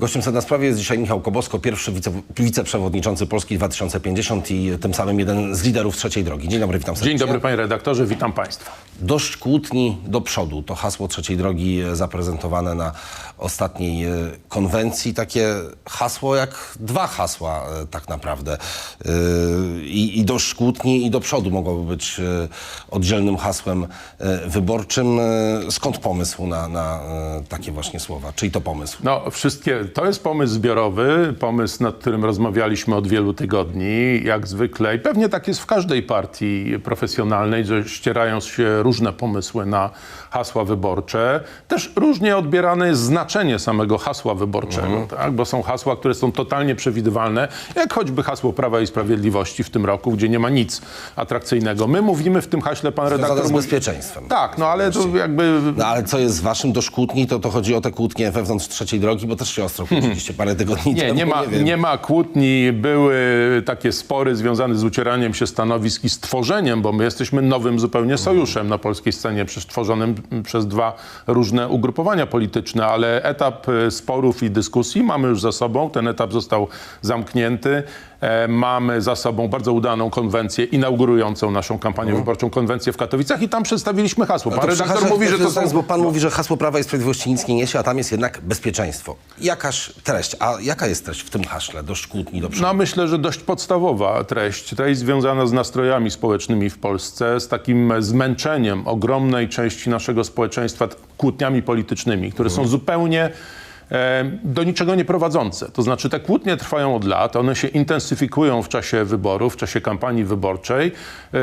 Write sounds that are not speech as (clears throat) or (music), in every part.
Gościem Sedna Sprawy jest dzisiaj Michał Kobosko, pierwszy wice, wiceprzewodniczący Polski 2050 i tym samym jeden z liderów trzeciej drogi. Dzień dobry, witam serdecznie. Dzień dobry panie redaktorze, witam państwa. Dość kłótni do przodu. To hasło trzeciej drogi e, zaprezentowane na ostatniej e, konwencji. Takie hasło jak dwa hasła e, tak naprawdę. I, I dość kłótni i do przodu mogłoby być oddzielnym hasłem wyborczym. Skąd pomysł na, na takie właśnie słowa? Czyj to pomysł? No wszystkie, to jest pomysł zbiorowy, pomysł, nad którym rozmawialiśmy od wielu tygodni, jak zwykle i pewnie tak jest w każdej partii profesjonalnej, że ścierają się różne pomysły na hasła wyborcze. Też różnie odbierane jest znaczenie samego hasła wyborczego, tak? bo są hasła, które są totalnie przewidywalne, jak choćby hasło Prawa i Sprawiedliwości w tym roku, gdzie nie ma nic atrakcyjnego. My mówimy w tym haśle, pan Związane redaktor z mówi... bezpieczeństwem. Tak, no ale to jakby No ale co jest z waszym dość kłótni, to, to chodzi o te kłótnie wewnątrz trzeciej drogi, bo też się ostro kłóciliście parę tygodni (laughs) Nie, temu. nie ma, wiem. nie ma kłótni. Były takie spory związane z ucieraniem się stanowisk i z tworzeniem, bo my jesteśmy nowym zupełnie sojuszem na polskiej scenie, tworzonym przez dwa różne ugrupowania polityczne, ale etap e, sporów i dyskusji mamy już za sobą. Ten etap został zamknięty. E, Mamy za sobą bardzo udaną konwencję inaugurującą naszą kampanię wyborczą, konwencję w Katowicach i tam przedstawiliśmy hasło. Pan To redaktor mówi, że to są... Bo pan mówi, że hasło Prawa i Sprawiedliwości nic nie niesie, a tam jest jednak bezpieczeństwo. Jakaż treść? A jaka jest treść w tym haśle dość kłótni do przodu? No myślę, że dość podstawowa treść. Treść związana z nastrojami społecznymi w Polsce, z takim zmęczeniem ogromnej części naszego społeczeństwa kłótniami politycznymi, które są zupełnie e, do niczego nie prowadzące. To znaczy te kłótnie trwają od lat, one się intensyfikują w czasie wyborów, w czasie kampanii wyborczej. E,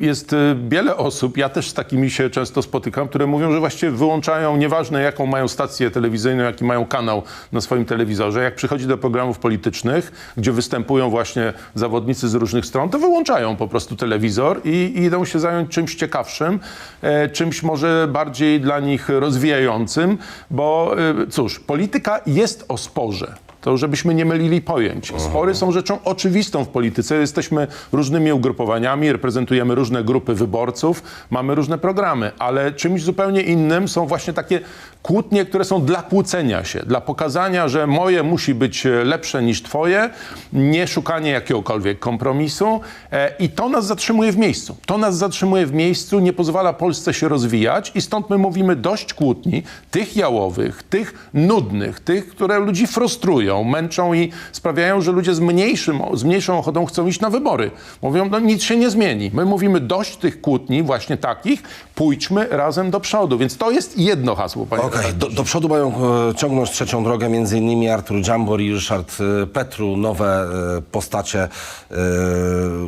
Jest e, wiele osób, ja też z takimi się często spotykam, które mówią, że właściwie wyłączają, nieważne jaką mają stację telewizyjną, jaki mają kanał na swoim telewizorze, jak przychodzi do programów politycznych, gdzie występują właśnie zawodnicy z różnych stron, to wyłączają po prostu telewizor i, i idą się zająć czymś ciekawszym, e, czymś może bardziej dla nich rozwijającym, bo e, cóż, polityka jest o sporze. To żebyśmy nie mylili pojęć. Spory są rzeczą oczywistą w polityce. Jesteśmy różnymi ugrupowaniami, reprezentujemy różne grupy wyborców, mamy różne programy, ale czymś zupełnie innym są właśnie takie kłótnie, które są dla kłócenia się, dla pokazania, że moje musi być e, lepsze niż twoje, nie szukanie jakiegokolwiek kompromisu e, i to nas zatrzymuje w miejscu. To nas zatrzymuje w miejscu, nie pozwala Polsce się rozwijać i stąd my mówimy dość kłótni, tych jałowych, tych nudnych, tych, które ludzi frustrują, męczą i sprawiają, że ludzie z, mniejszym, z mniejszą ochotą chcą iść na wybory. Mówią, no nic się nie zmieni. My mówimy dość tych kłótni, właśnie takich, pójdźmy razem do przodu. Więc to jest jedno hasło, panie Okej, redaktorze. do, do przodu mają e, ciągnąć trzecią drogę między innymi Artur Dziambor i Ryszard e, Petru, nowe e, postacie,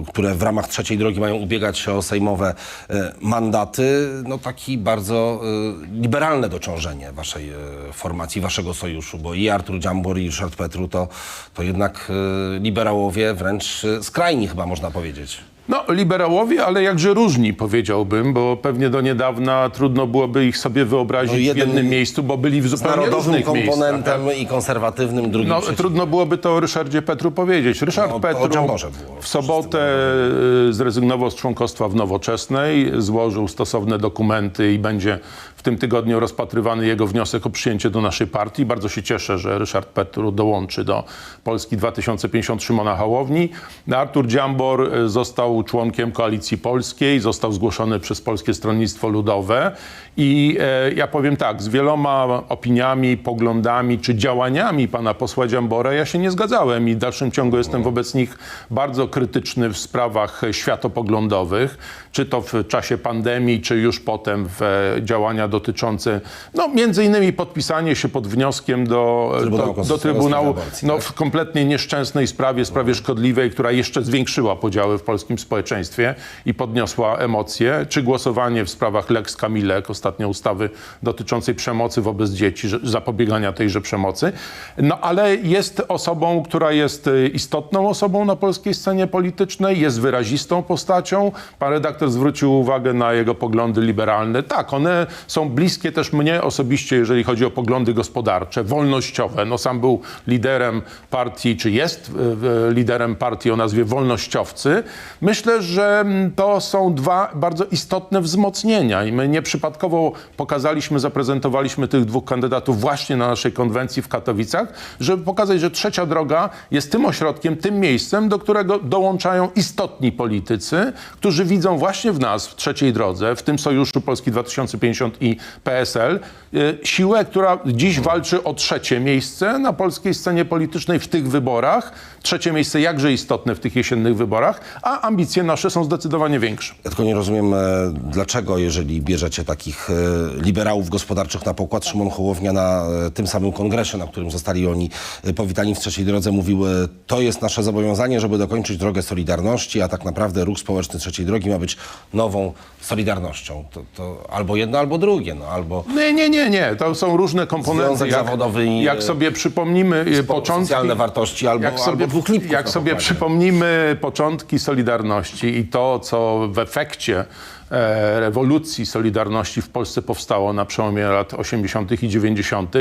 które w ramach trzeciej drogi mają ubiegać się o sejmowe mandaty. No taki bardzo liberalne dociążenie waszej formacji, waszego sojuszu, bo i Artur Dziambor i Ryszard Petru to, to jednak liberałowie wręcz skrajni chyba można powiedzieć. No, liberałowie, ale jakże różni, powiedziałbym, bo pewnie do niedawna trudno byłoby ich sobie wyobrazić No, jeden w jednym miejscu, bo byli w zupełnie narodowym różnych miejscach. komponentem i konserwatywnym, drugim No, przeciw- trudno byłoby to o Ryszardzie Petru powiedzieć. Ryszard No, Petru było. w sobotę y, zrezygnował z członkostwa w Nowoczesnej, złożył stosowne dokumenty i będzie w tym tygodniu rozpatrywany jego wniosek o przyjęcie do naszej partii. Bardzo się cieszę, że Ryszard Petru dołączy do Polski 2050 Szymona Hołowni. Artur Dziambor y, został członkiem Koalicji Polskiej, został zgłoszony przez Polskie Stronnictwo Ludowe i e, ja powiem tak, z wieloma opiniami, poglądami czy działaniami pana posła Dziambora ja się nie zgadzałem i w dalszym ciągu jestem wobec nich bardzo krytyczny w sprawach światopoglądowych, czy to w czasie pandemii, czy już potem w e, działania dotyczące, no między innymi podpisanie się pod wnioskiem do Trybunału do, do Trybunału, no tak? w kompletnie nieszczęsnej sprawie, sprawie szkodliwej, która jeszcze zwiększyła podziały w polskim społeczeństwie i podniosła emocje, czy głosowanie w sprawach Lex Kamilek, ostatnio ustawy dotyczącej przemocy wobec dzieci, zapobiegania tejże przemocy. No ale jest osobą, która jest y, istotną osobą na polskiej scenie politycznej, jest wyrazistą postacią. Pan redaktor zwrócił uwagę na jego poglądy liberalne. Tak, one są bliskie też mnie osobiście, jeżeli chodzi o poglądy gospodarcze, wolnościowe. No sam był liderem partii, czy jest y, y, liderem partii o nazwie Wolnościowcy. Myślę, myślę, że mm, to są dwa bardzo istotne wzmocnienia i my nieprzypadkowo pokazaliśmy, zaprezentowaliśmy tych dwóch kandydatów właśnie na naszej konwencji w Katowicach, żeby pokazać, że Trzecia Droga jest tym ośrodkiem, tym miejscem, do którego dołączają istotni politycy, którzy widzą właśnie w nas, w Trzeciej Drodze, w tym Sojuszu Polski 2050 i PSL, y, siłę, która dziś walczy o trzecie miejsce na polskiej scenie politycznej w tych wyborach. Trzecie miejsce jakże istotne w tych jesiennych wyborach, a ambicje nasze są zdecydowanie większe. Ja tylko nie rozumiem, e, dlaczego, jeżeli bierzecie takich e, liberałów gospodarczych na pokład, Szymon Hołownia na e, tym samym kongresie, na którym zostali oni powitani w trzeciej drodze, mówił, to jest nasze zobowiązanie, żeby dokończyć drogę Solidarności, a tak naprawdę ruch społeczny trzeciej drogi ma być nową Solidarnością. To, to albo jedno, albo drugie, no, albo Nie, nie, nie, nie. To są różne komponenty. Związek zawodowy i, jak sobie przypomnimy początki... socjalne wartości, albo, jak sobie, albo dwóch lipków jak na sobie przypomnimy początki Solidarności i to, co w efekcie rewolucji Solidarności w Polsce powstało na przełomie lat 80. i 90.,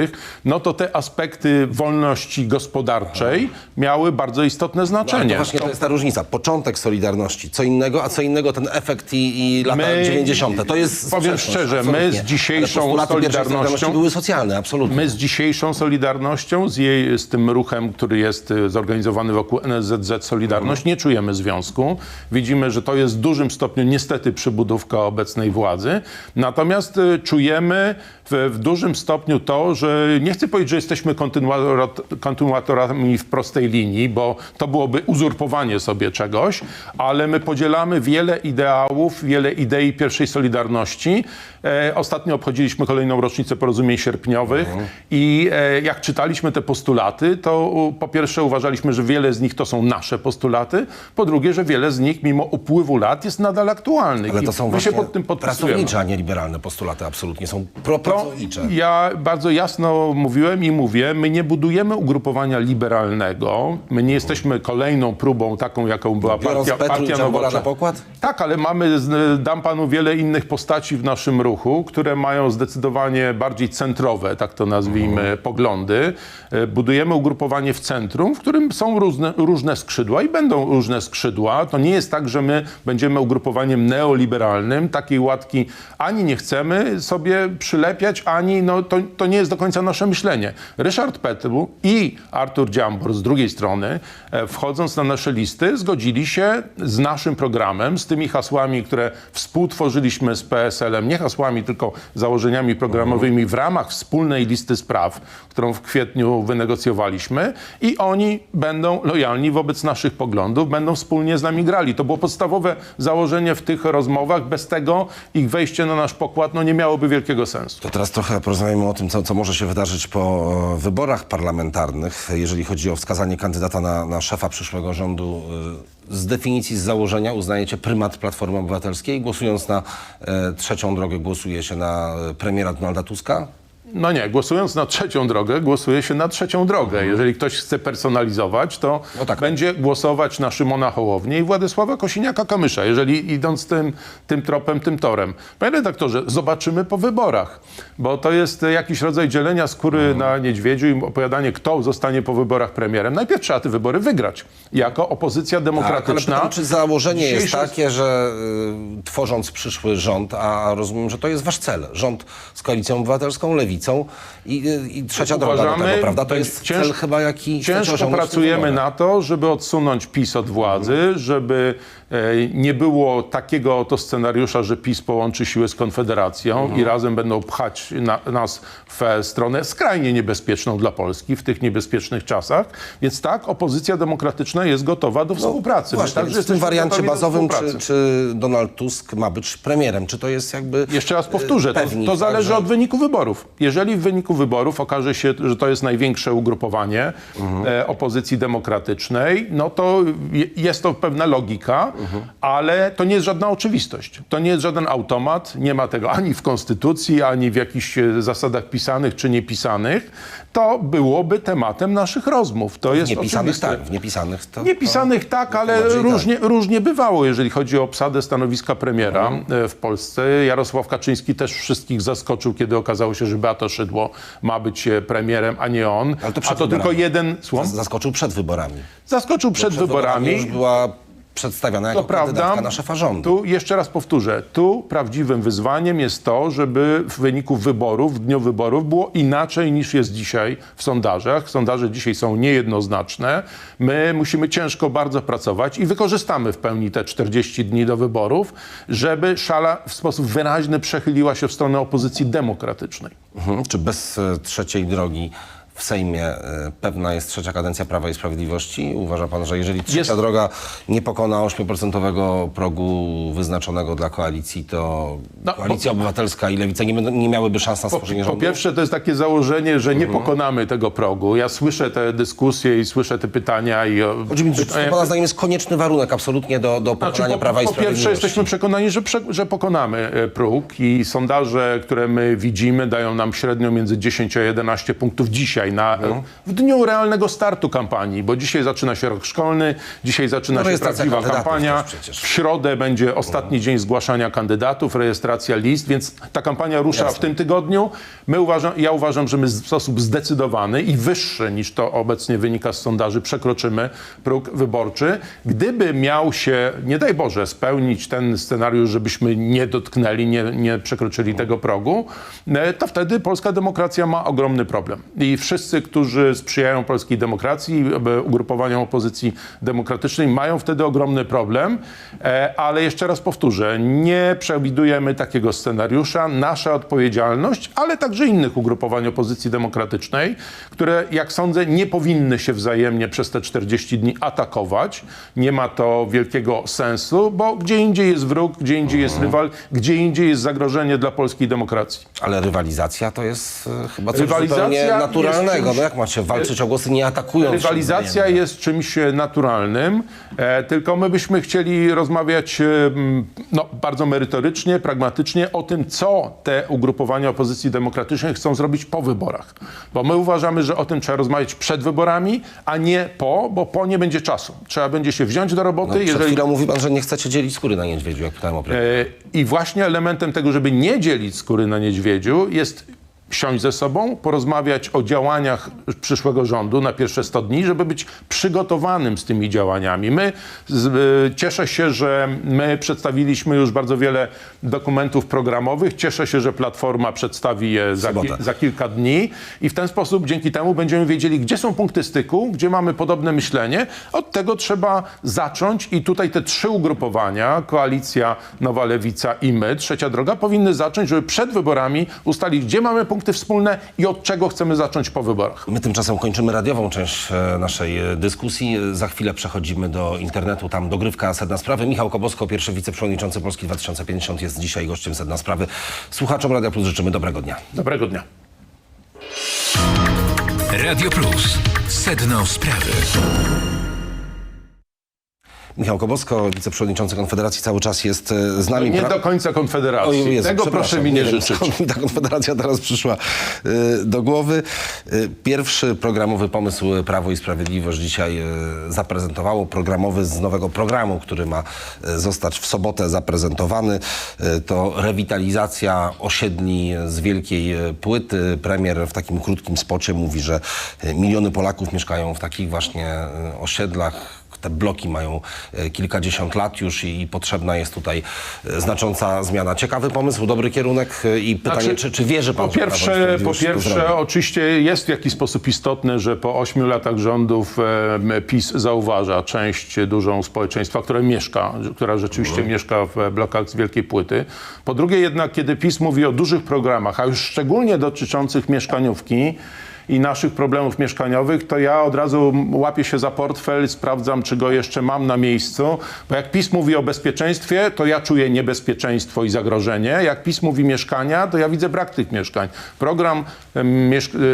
no to te aspekty wolności gospodarczej miały bardzo istotne Ale znaczenie. to właśnie to jest ta różnica. Początek Solidarności, co innego, a co innego ten efekt i, i lata My- 90. To jest powiem szczerze, my z dzisiejszą Solidarnością- Solidarności były socjalne, absolutnie. My z dzisiejszą Solidarnością, z, jej, z tym ruchem, który jest y, zorganizowany wokół NSZZ Solidarność, nie czujemy związku. Widzimy, że to jest w dużym stopniu niestety przybudówka obecnej władzy. Natomiast y, czujemy w, w dużym stopniu to, że nie chcę powiedzieć, że jesteśmy kontynuator, kontynuatorami w prostej linii, bo to byłoby uzurpowanie sobie czegoś, ale my podzielamy wiele ideałów, wiele idei pierwszej Solidarności. E, ostatnio obchodziliśmy kolejną rocznicę porozumień sierpniowych i e, jak czytaliśmy te postulaty, to u, po pierwsze uważaliśmy, że wiele z nich to są nasze postulaty, po drugie, że wiele z nich mimo upływu lat jest nadal aktualnych. Ale I to są my właśnie się pod tym podpisujemy. pracownicze, a nie liberalne postulaty, absolutnie. Są pro, To ja bardzo jasno mówiłem i mówię, my nie budujemy ugrupowania liberalnego, my nie jesteśmy kolejną próbą taką, jaką była Biorąc partia, Petru partia Nowoczesna. na pokład? Tak, ale mamy, dam panu wiele innych postaci w naszym ruchu, które mają zdecydowanie bardziej centrowe, tak to nazwijmy, poglądy. E, Budujemy ugrupowanie w centrum, w którym są różne, różne skrzydła i będą różne skrzydła. To nie jest tak, że my będziemy ugrupowaniem neoliberalnym. Takiej łatki ani nie chcemy sobie przylepiać, ani no, to, to nie jest do końca nasze myślenie. Ryszard Petru i Artur Dziambor z drugiej strony, e, wchodząc na nasze listy, zgodzili się z naszym programem, z tymi hasłami, które współtworzyliśmy z PSL-em, nie hasłami, tylko założeniami programowymi w ramach wspólnej listy spraw, którą w kwietniu wynegocjowaliśmy i oni będą lojalni wobec naszych poglądów, będą wspólnie z nami grali. To było podstawowe założenie w tych rozmowach. Bez tego ich wejście na nasz pokład no, nie miałoby wielkiego sensu. Teraz trochę porozmawiamy o tym, co, co może się wydarzyć po e, wyborach parlamentarnych, jeżeli chodzi o wskazanie kandydata na, na szefa przyszłego rządu. e, Z definicji, z założenia uznajecie prymat Platformy Obywatelskiej. Głosując na e, trzecią drogę, głosuje się na e, premiera Donalda Tuska. No nie, głosując na trzecią drogę, głosuje się na trzecią drogę. Jeżeli ktoś chce personalizować, to No tak. będzie głosować na Szymona Hołownię i Władysława Kosiniaka-Kamysza, jeżeli idąc tym, tym tropem, tym torem. Panie redaktorze, zobaczymy po wyborach, bo to jest jakiś rodzaj dzielenia skóry na niedźwiedziu i opowiadanie, kto zostanie po wyborach premierem. Najpierw trzeba te wybory wygrać, jako opozycja Tak, demokratyczna. pytam, czy założenie jest takie, że y, tworząc przyszły rząd, a rozumiem, że to jest wasz cel, rząd z Koalicją Obywatelską, Lewicą i, i trzecia droga do tego, prawda? To jest cięż- cel chyba, jaki Ciężko pracujemy na to, żeby odsunąć PiS od władzy, żeby nie było takiego oto scenariusza, że PiS połączy siły z Konfederacją Mhm. i razem będą pchać na, nas w e, stronę skrajnie niebezpieczną dla Polski w tych niebezpiecznych czasach. Więc tak, opozycja demokratyczna jest gotowa do współpracy. My No Właśnie, także więc w tym wariancie bazowym, czy, współpracy. czy Donald Tusk ma być premierem? Czy to jest jakby... Jeszcze raz powtórzę, to, to tak, zależy że- od wyniku wyborów. Jeżeli w wyniku wyborów okaże się, że to jest największe ugrupowanie e, opozycji demokratycznej, no to je- jest to pewna logika, ale to nie jest żadna oczywistość. To nie jest żaden automat, nie ma tego ani w konstytucji, ani w jakichś e, zasadach pisanych czy niepisanych. To byłoby tematem naszych rozmów. To jest Niepisanych oczywiste. tak, w niepisanych to... Niepisanych tak, ale tak. różnie, różnie bywało, jeżeli chodzi o obsadę stanowiska premiera Mhm. e, w Polsce. Jarosław Kaczyński też wszystkich zaskoczył, kiedy okazało się, że Beato Szydło ma być e, premierem, a nie on. Ale to przed a to tylko wyborami. jeden... to Słucham? zaskoczył przed wyborami. Zaskoczył przed, wyborami. już była przedstawiana jako To prawda. kandydatka na szefa rządu. Tu jeszcze raz powtórzę, tu prawdziwym wyzwaniem jest to, żeby w wyniku wyborów, w dniu wyborów było inaczej niż jest dzisiaj w sondażach. Sondaże dzisiaj są niejednoznaczne. My musimy ciężko bardzo pracować i wykorzystamy w pełni te 40 dni do wyborów, żeby szala w sposób wyraźny przechyliła się w stronę opozycji demokratycznej. Mhm. Czy bez e, trzeciej drogi w Sejmie e, pewna jest trzecia kadencja Prawa i Sprawiedliwości? Uważa pan, że jeżeli trzecia Jest- droga nie pokona 8% progu wyznaczonego dla koalicji, to No, Koalicja Obywatelska i Lewica nie, nie miałyby szans na Po, stworzenie po rządu? pierwsze, to jest takie założenie, że Mhm. nie pokonamy tego progu. Ja słyszę te dyskusje i słyszę te pytania i... o- Chodzi mi, czy to e, pana zdaniem jest konieczny warunek absolutnie do, do pokonania Znaczy, po, Prawa i po Sprawiedliwości? pierwsze jesteśmy przekonani, że, prze, że pokonamy e, próg i sondaże, które my widzimy, dają nam średnio między 10 a 11 punktów dzisiaj, na, Mhm. w dniu realnego startu kampanii, bo dzisiaj zaczyna się rok szkolny, dzisiaj zaczyna No, się prawdziwa kampania, w środę będzie ostatni dzień zgłaszania kandydatów, rejestracja list, więc ta kampania rusza Jasne. w tym tygodniu. My uważam, ja uważam, że my w sposób zdecydowany i wyższy niż to obecnie wynika z sondaży przekroczymy próg wyborczy. Gdyby miał się, nie daj Boże, spełnić ten scenariusz, żebyśmy nie dotknęli, nie, nie przekroczyli tego progu, e, to wtedy polska demokracja ma ogromny problem. I wszyscy, którzy sprzyjają polskiej demokracji, ugrupowaniom opozycji demokratycznej, mają wtedy ogromny problem. E, Ale jeszcze raz powtórzę, nie przewidujemy takiego scenariusza. Nasza odpowiedzialność, ale także innych ugrupowań opozycji demokratycznej, które, jak sądzę, nie powinny się wzajemnie przez te 40 dni atakować. Nie ma to wielkiego sensu, bo gdzie indziej jest wróg, gdzie indziej jest rywal, gdzie indziej jest zagrożenie dla polskiej demokracji. Ale rywalizacja to jest e, chyba coś Rywalizacja zupełnie jest naturalnego. czymś- No jak macie walczyć o głosy nie atakując Rywalizacja jest czymś e, naturalnym, e, tylko my byśmy chcieli rozmawiać e, no, bardzo merytorycznie, pragmatycznie o tym, co te ugrupowania opozycji demokratycznej chcą zrobić po wyborach. Bo my uważamy, że o tym trzeba rozmawiać przed wyborami, a nie po, bo po nie będzie czasu. Trzeba będzie się wziąć do roboty, No, przed jeżeli chwilą mówi pan, że nie chcecie dzielić skóry na niedźwiedziu, jak pytałem o. E, I właśnie elementem tego, żeby nie dzielić skóry na niedźwiedziu, jest siąść ze sobą, porozmawiać o działaniach przyszłego rządu na pierwsze 100 dni, żeby być przygotowanym z tymi działaniami. My, z, e, cieszę się, że my przedstawiliśmy już bardzo wiele dokumentów programowych. Cieszę się, że Platforma przedstawi je za, ki- za kilka dni i w ten sposób dzięki temu będziemy wiedzieli, gdzie są punkty styku, gdzie mamy podobne myślenie. Od tego trzeba zacząć i tutaj te trzy ugrupowania, Koalicja, Nowa Lewica i my, Trzecia Droga, powinny zacząć, żeby przed wyborami ustalić, gdzie mamy punkty wspólne i od czego chcemy zacząć po wyborach. My tymczasem kończymy radiową część e, naszej e, dyskusji. E, Za chwilę przechodzimy do internetu, tam dogrywka Sedna Sprawy. Michał Kobosko, pierwszy wiceprzewodniczący Polski 2050 jest dzisiaj gościem Sedna Sprawy. Słuchaczom Radia Plus życzymy dobrego dnia. Dobrego dnia. Radio Plus. Sedno sprawy. Michał Kobosko, wiceprzewodniczący Konfederacji, cały czas jest e, z nami. Nie Pra- do końca Konfederacji. O Jezu, tego proszę mi nie, życzyć. skąd mi ta konfederacja teraz przyszła y, do głowy. Y, Pierwszy programowy pomysł Prawo i Sprawiedliwość dzisiaj zaprezentowało. Programowy z nowego programu, który ma zostać w sobotę zaprezentowany. To rewitalizacja osiedli z wielkiej płyty. Premier w takim krótkim spocie mówi, że miliony Polaków mieszkają w takich właśnie osiedlach te bloki mają e, kilkadziesiąt lat już i, i potrzebna jest tutaj e, znacząca zmiana. Ciekawy pomysł, dobry kierunek e, i pytanie, Znaczy, czy, czy wierzy pan, Po pierwsze, po pierwsze oczywiście jest w jakiś sposób istotne, że po ośmiu latach rządów e, PiS zauważa część dużą społeczeństwa, które mieszka, która rzeczywiście Mhm. mieszka w blokach z wielkiej płyty. Po drugie jednak, kiedy PiS mówi o dużych programach, a już szczególnie dotyczących mieszkaniówki, i naszych problemów mieszkaniowych, to ja od razu łapię się za portfel, sprawdzam, czy go jeszcze mam na miejscu, bo jak PiS mówi o bezpieczeństwie, to ja czuję niebezpieczeństwo i zagrożenie. Jak PiS mówi mieszkania, to ja widzę brak tych mieszkań. Program,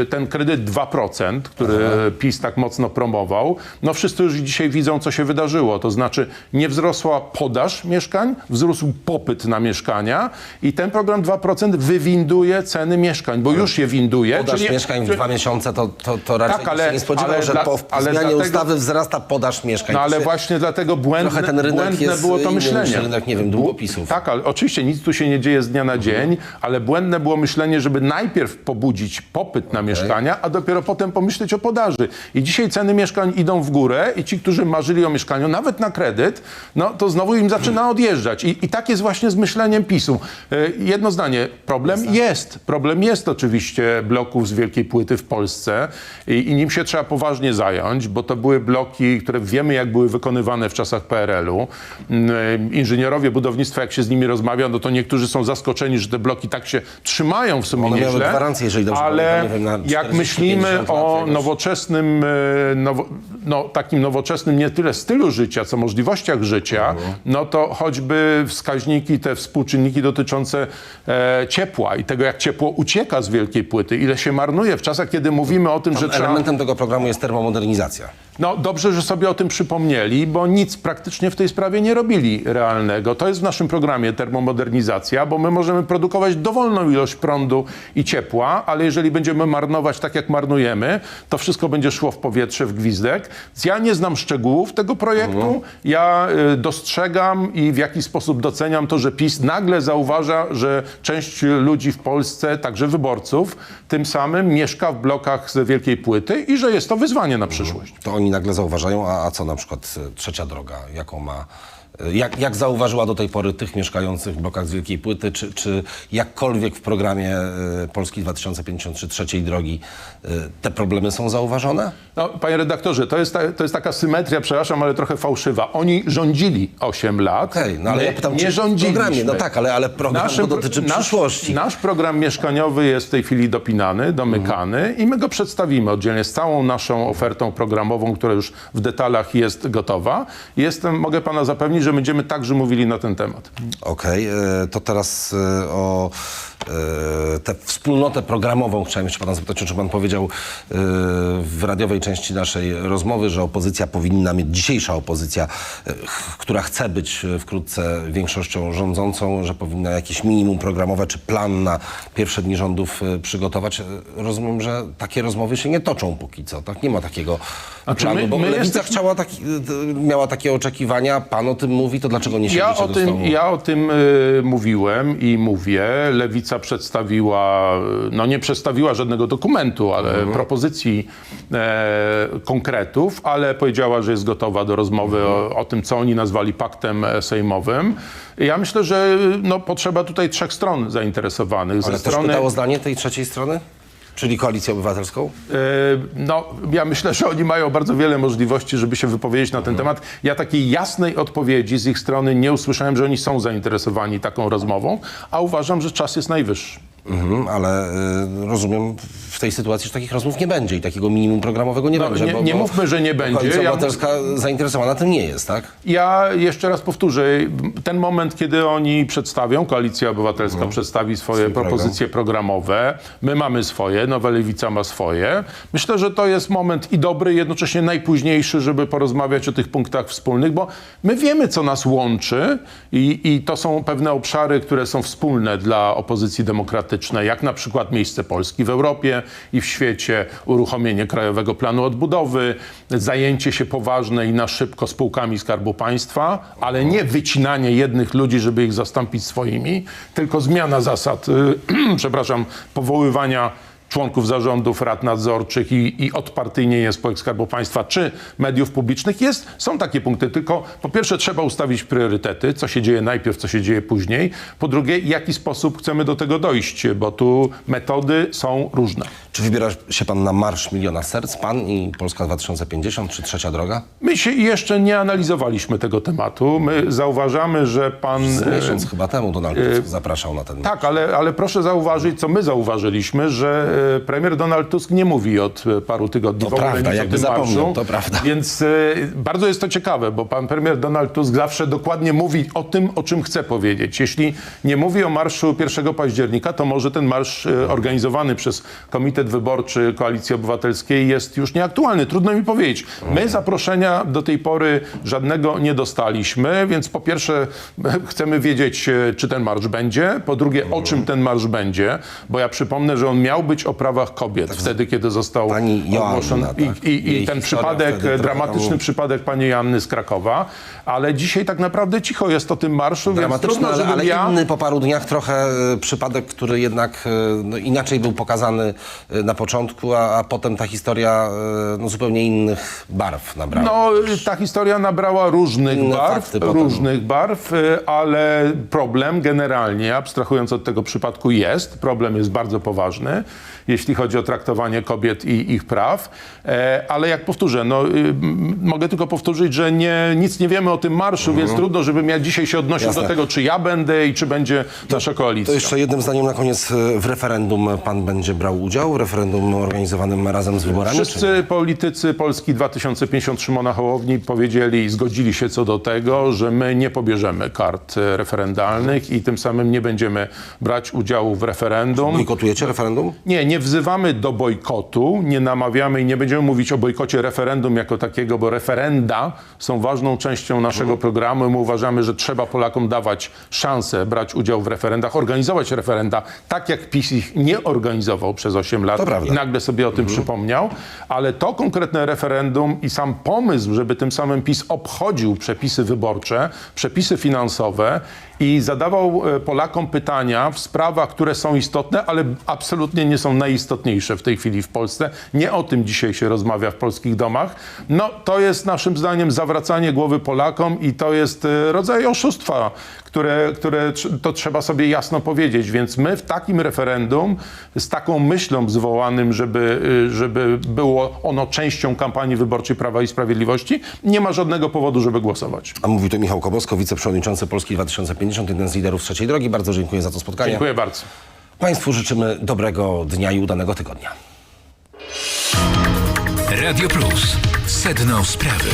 y, ten kredyt 2%, który PiS tak mocno promował, no wszyscy już dzisiaj widzą, co się wydarzyło. To znaczy nie wzrosła podaż mieszkań, wzrósł popyt na mieszkania i ten program 2% wywinduje ceny mieszkań, bo już je winduje. Podaż mieszkań w dwa miesiące to, to, to raczej Tak, ale- się nie spodziewał, ale że dla- po zmianie dlatego- ustawy wzrasta podaż mieszkań. No ale właśnie dlatego błędne, Trochę ten rynek błędne jest było to myślenie. rynek, nie wiem, długopisów. Tak, ale oczywiście nic tu się nie dzieje z dnia na dzień, ale błędne było myślenie, żeby najpierw pobudzić popyt na mieszkania, a dopiero potem pomyśleć o podaży. I dzisiaj ceny mieszkań idą w górę i ci, którzy marzyli o mieszkaniu, nawet na kredyt, no to znowu im zaczyna odjeżdżać. I, i tak jest właśnie z myśleniem PiSu. E, Jedno zdanie, problem jest. Problem jest oczywiście bloków z wielkiej płyty w Polsce i, i nim się trzeba poważnie zająć, bo to były bloki, które wiemy jak były wykonywane w czasach PRL-u. Mm, Inżynierowie budownictwa, jak się z nimi rozmawia, no to niektórzy są zaskoczeni, że te bloki tak się trzymają w sumie One nieźle. gwarancję, jeżeli dobrze ale pamiętam, wiem, jak 40, myślimy 50 lat o jakoś. nowoczesnym, e, nowo, no, takim nowoczesnym nie tyle stylu życia, co możliwościach życia, Mhm. no to choćby wskaźniki, te współczynniki dotyczące e, ciepła i tego, jak ciepło ucieka z wielkiej płyty, ile się marnuje w czasach, kiedy mówimy o tym, że trzeba... Elementem tego programu jest termomodernizacja. No dobrze, że sobie o tym przypomnieli, bo nic praktycznie w tej sprawie nie robili realnego. To jest w naszym programie termomodernizacja, bo my możemy produkować dowolną ilość prądu i ciepła, ale jeżeli będziemy marnować tak, jak marnujemy, to wszystko będzie szło w powietrze, w gwizdek. Ja nie znam szczegółów tego projektu. Ja y, dostrzegam i w jakiś sposób doceniam to, że PiS nagle zauważa, że część ludzi w Polsce, także wyborców, tym samym mieszka w blokach z wielkiej płyty i że jest to wyzwanie na przyszłość. To oni nagle zauważają, a, a co na przykład e, trzecia droga, jaką ma... Jak, jak zauważyła do tej pory tych mieszkających w blokach z Wielkiej Płyty, czy, czy jakkolwiek w programie e, Polski 2053 trzeciej drogi e, te problemy są zauważone? No, panie redaktorze, to jest, ta, to jest taka symetria, przepraszam, ale trochę fałszywa. Oni rządzili 8 lat. Okej, no ale ja pytam, nie programie, no tak, ale, ale program Naszym dotyczy nasz- przyszłości. Nasz program mieszkaniowy jest w tej chwili dopinany, domykany i my go przedstawimy oddzielnie z całą naszą ofertą programową, która już w detalach jest gotowa. Jestem, mogę pana zapewnić, że będziemy także mówili na ten temat. Okej, e, to teraz e, o tę wspólnotę programową chciałem jeszcze pana zapytać, o czym pan powiedział e, w radiowej części naszej rozmowy, że opozycja powinna mieć, dzisiejsza opozycja, e, która chce być e, wkrótce większością rządzącą, że powinna jakieś minimum programowe czy plan na pierwsze dni rządów e, przygotować. E, Rozumiem, że takie rozmowy się nie toczą póki co, tak? Nie ma takiego Znaczy, planu, my- bo my Lewica jesteśmy- chciała taki, e, miała takie oczekiwania, pan o tym mówi, to dlaczego nie siedzicie Ja o, do tym, ja o tym y, mówiłem i mówię. Lewica przedstawiła, y, no nie przedstawiła żadnego dokumentu, ale propozycji e, konkretów, ale powiedziała, że jest gotowa do rozmowy o, o tym, co oni nazwali paktem e, sejmowym. Ja myślę, że no, potrzeba tutaj trzech stron zainteresowanych. Ale Ze też strony pytało zdanie tej trzeciej strony? Czyli Koalicję Obywatelską? E, No, ja myślę, że oni mają bardzo wiele możliwości, żeby się wypowiedzieć na ten temat. Ja takiej jasnej odpowiedzi z ich strony nie usłyszałem, że oni są zainteresowani taką rozmową, a uważam, że czas jest najwyższy. Mhm, ale y, rozumiem w tej sytuacji, że takich rozmów nie będzie i takiego minimum programowego nie No, będzie. nie- nie mówmy, że nie będzie. Koalicja Ja- Obywatelska zainteresowana tym nie jest, tak? Ja jeszcze raz powtórzę, ten moment, kiedy oni przedstawią, Koalicja Obywatelska przedstawi swoje Swój propozycje programowe, my mamy swoje, Nowa Lewica ma swoje. Myślę, że to jest moment i dobry, jednocześnie najpóźniejszy, żeby porozmawiać o tych punktach wspólnych, bo my wiemy, co nas łączy i, i to są pewne obszary, które są wspólne dla opozycji demokratycznej, jak na przykład miejsce Polski w Europie i w świecie, uruchomienie Krajowego Planu Odbudowy, zajęcie się poważne i na szybko spółkami Skarbu Państwa, ale nie wycinanie jednych ludzi, żeby ich zastąpić swoimi, tylko zmiana zasad, (clears throat) przepraszam, powoływania członków zarządów, rad nadzorczych i, i odpartyjnienie spółek Skarbu Państwa czy mediów publicznych. Jest, są takie punkty, tylko po pierwsze trzeba ustawić priorytety, co się dzieje najpierw, co się dzieje później. Po drugie, w jaki sposób chcemy do tego dojść, bo tu metody są różne. Czy wybiera się pan na Marsz Miliona Serc, pan i Polska 2050, czy Trzecia Droga? My się jeszcze nie analizowaliśmy tego tematu. My zauważamy, że pan... Z e, miesiąc chyba temu Donald Tusk zapraszał na ten Tak, ale, ale proszę zauważyć, co my zauważyliśmy, że e, premier Donald Tusk nie mówi od e, paru tygodni To prawda, jakby tym zapomniał, marszu. to prawda. Więc e, bardzo jest to ciekawe, bo pan premier Donald Tusk zawsze dokładnie mówi o tym, o czym chce powiedzieć. Jeśli nie mówi o marszu 1 października, to może ten marsz e, organizowany przez Komitet Wyborczy Koalicji Obywatelskiej jest już nieaktualny. Trudno mi powiedzieć. My zaproszenia do tej pory żadnego nie dostaliśmy, więc po pierwsze (laughs) chcemy wiedzieć, e, czy ten marsz będzie, po drugie, o czym ten marsz będzie, bo ja przypomnę, że on miał być o prawach kobiet wtedy, kiedy został Tak. Ogłoszony. tak. I, i, i ten przypadek, trochę dramatyczny przypadek pani Joanny z Krakowa, ale dzisiaj tak naprawdę cicho jest o tym marszu, Dramatyczny, trudno, ale, ale ja... inny po paru dniach trochę e, przypadek, który jednak e, no, inaczej był pokazany e, na początku, a, a potem ta historia e, no, zupełnie innych barw nabrała. No, ta historia nabrała różnych Inne barw, różnych barw, ale problem generalnie, abstrahując od tego przypadku, jest. Problem jest bardzo poważny, jeśli chodzi o traktowanie kobiet i ich praw. E, Ale jak powtórzę, no, y, mogę tylko powtórzyć, że nie, nic nie wiemy o tym marszu, więc trudno, żebym ja dzisiaj się odnosił Mhm. Jasne. do tego, czy ja będę i czy będzie nasza To koalicja. jeszcze jednym zdaniem na koniec. e, W referendum pan będzie brał udział? W referendum organizowanym razem z wyborami? Wszyscy politycy Polski 2050 Szymona Hołowni powiedzieli i zgodzili się co do tego, że my nie pobierzemy kart e, referendalnych i tym samym nie będziemy brać udziału w referendum. Bojkotujecie referendum? Nie, nie wzywamy do bojkotu, nie namawiamy i nie będziemy mówić o bojkocie referendum jako takiego, bo referenda są ważną częścią naszego programu. My uważamy, że trzeba Polakom dawać szansę brać udział w referendach, organizować referenda, tak jak PiS ich nie organizował przez 8 lat i nagle sobie o tym przypomniał. Ale to konkretne referendum i sam pomysł, żeby tym samym PiS obchodził przepisy wyborcze, przepisy finansowe i zadawał e, Polakom pytania w sprawach, które są istotne, ale absolutnie nie są najistotniejsze w tej chwili w Polsce. Nie o tym dzisiaj się rozmawia w polskich domach. No to jest naszym zdaniem zawracanie głowy Polakom i to jest e, rodzaj oszustwa, które, które to trzeba sobie jasno powiedzieć. Więc my w takim referendum z taką myślą zwołanym, żeby, y, żeby było ono częścią kampanii wyborczej Prawa i Sprawiedliwości, nie ma żadnego powodu, żeby głosować. A mówił to Michał Kobosko, wiceprzewodniczący Polski 2050, jeden z liderów trzeciej drogi. Bardzo dziękuję za to spotkanie. Dziękuję bardzo. Państwu życzymy dobrego dnia i udanego tygodnia. Radio Plus. Sedno sprawy.